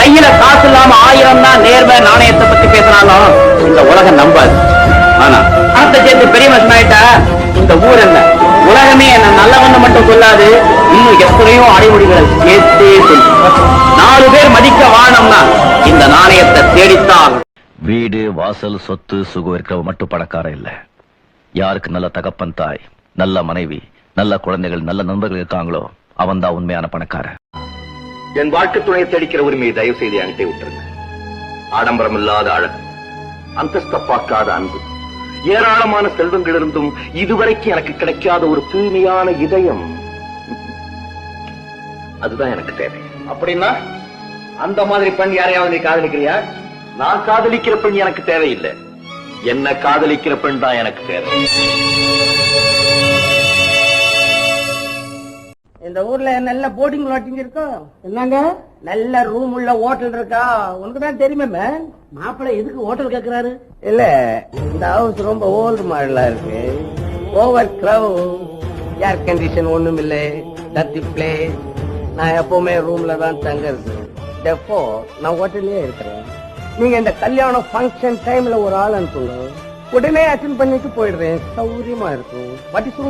கையில காசு இல்லாம ஆயிரம் தான் நேர்மை நாணயத்தை பத்தி பேசினாலும் இந்த உலகம் நம்பாது. ஆனா பணத்தை சேர்த்து பெரிய மனுஷன் ஆயிட்டா இந்த ஊர் என்ன? உலகமே என்ன? நல்லவன்னு மட்டும் சொல்லாது இன்னும் எத்தனையோ அடைமொழிகளை சேர்த்தே சொல்லும் நாலு பேர் மதிக்க வாழணும்னா இந்த நாணயத்தை தேடித்தான். வீடு வாசல் சொத்து சுகம் இருக்கிறவ மட்டும் பணக்காரன் இல்ல. யாருக்கு நல்ல தகப்பன் தாய் நல்ல மனைவி நல்ல குழந்தைகள் நல்ல நண்பர்கள் இருக்காங்களோ அவன் தான் உண்மையான பணக்காரன். என் வாழ்க்கை துணையை தேடிக்கிற உரிமையை தயவு செய்து என்கிட்ட விட்டுருங்க. ஆடம்பரம் இல்லாத அழகு அந்தஸ்த பார்க்காத அன்பு ஏராளமான செல்வங்கள் இருந்தும் இதுவரைக்கும் எனக்கு கிடைக்காத ஒரு தூய்மையான இதயம். அதுதான் எனக்கு தேவை. அப்படின்னா அந்த மாதிரி பெண் யாரையாவது நீ காதலிக்கிறியா? நான் காதலிக்கிற பெண் எனக்கு தேவையில்லை. என்ன காதலிக்கிற பெண் தான் எனக்கு தேவை. இந்த ஊர்ல நல்ல போர்டிங் லாட்டிங் இருக்கும் என்னங்க? நல்ல ரூம் உள்ள ஹோட்டல் இருக்கா? உனக்கு தான் தெரியுமே மேன் மாப்பிள்ளை எதுக்கு ஹோட்டல் கேக்குறாரு? இல்ல இந்த ஹவுஸ் ரொம்ப ஓல்டு மாடலா இருக்கு. ஓவர் கிரவ் ஏர் கண்டிஷன் ஒண்ணும் இல்லை. டர்ட்டி பிளேஸ் நான் எப்பவுமே ரூம்ல தான் தங்குறது. டெஃபோ நான் ஹோட்டல்லயே இருக்கிறேன். நீங்க இந்த கல்யாணம் ஃபங்க்ஷன் டைம்ல ஒரு ஆள் அனுப்புங்க. உடனே அட்டென்ட் பண்ணிட்டு போயிடுறேன். சௌரியமா இருக்கும். What is